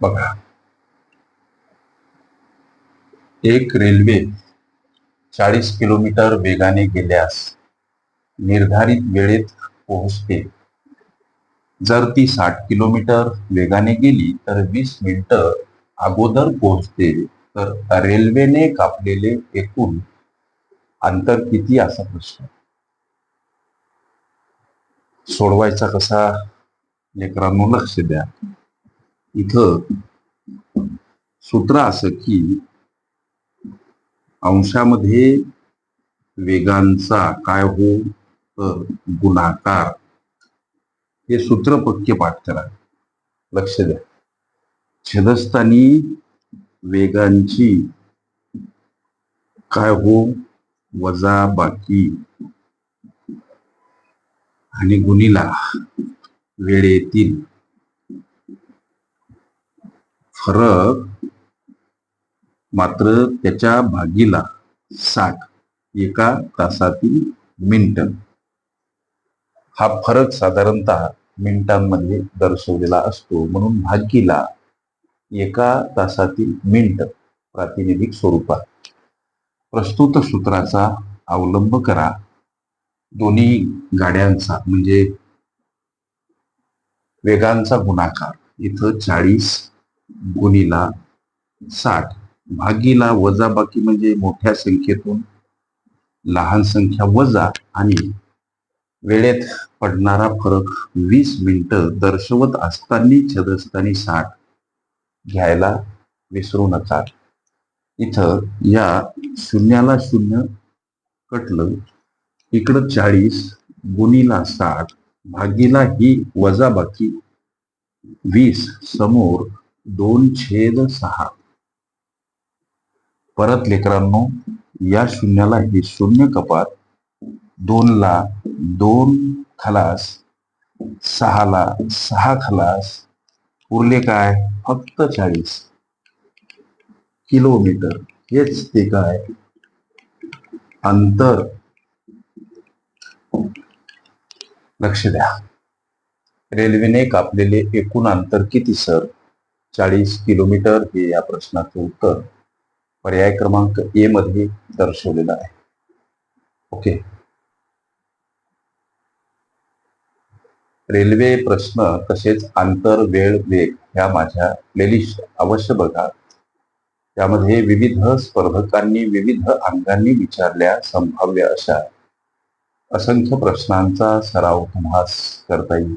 बघा. एक रेल्वे चाळीस किलोमीटर वेगाने गेल्यास निर्धारित वेळेत पोहोचते. जर ती साठ किलोमीटर वेगाने गेली तर वीस मिनिटं अगोदर पोहोचते. तर रेल्वेने कापलेले एकूण अंतर किती असा प्रश्न. सोडवायचा कसा? लेकरांनो लक्ष द्या. इथं सूत्र असं की अंशामध्ये वेगांचा काय हो तर गुणाकार. हे सूत्र पक्के पाठ करा. लक्ष द्या. छेदस्थानी वेगांची काय हो? वजा बाकी. आणि गुणीला वेळेतील फरक मात्र त्याच्या भागीला साठ एका तासातील मिनिट. हा फरक साधारणतः मिनिटांमध्ये दर्शवलेला असतो. म्हणून भागीला एका तासातील मिनिट प्रातिनिधिक स्वरूपात. प्रस्तुत सूत्राचा अवलंब करा. दोन्ही गाड्यांचा म्हणजे वेगांचा गुणाकार इथं चाळीस गुणीला साठ. भागीला वजाबाकी म्हणजे मोठ्या संख्येतून लहान संख्या वजा आणि वेळेत पडणारा फरक वीस मिनिटं दर्शवत असताना छदस्थानी साठ घ्यायला विसरू नका. इथं या शून्याला शून्य कटलं. इकडं चाळीस गुणीला साठ भागीला ही वजाबाकी वीस समोर दोन छेद सहा. परत लेकरांनो या शून्याला हे शून्य कपात दोनला दोन खलास सहाला सहा खलास उरले काय? फक्त चाळीस किलोमीटर. हेच ते काय? अंतर. लक्ष द्या. रेल्वेने कापलेले एकूण अंतर किती सर? चाळीस किलोमीटर हे या प्रश्नाचं उत्तर पर्याय क्रमांक ए मध्ये दर्शवलेलं आहे. ओके रेल्वे प्रश्न तसेच आंतर वेळ वेग ह्या माझ्या प्लेलिस्ट अवश्य बघा. त्यामध्ये विविध स्पर्धकांनी विविध अंगांनी विचारल्या संभाव्य अशा असंख्य प्रश्नांचा सराव तुम्हास करता येईल.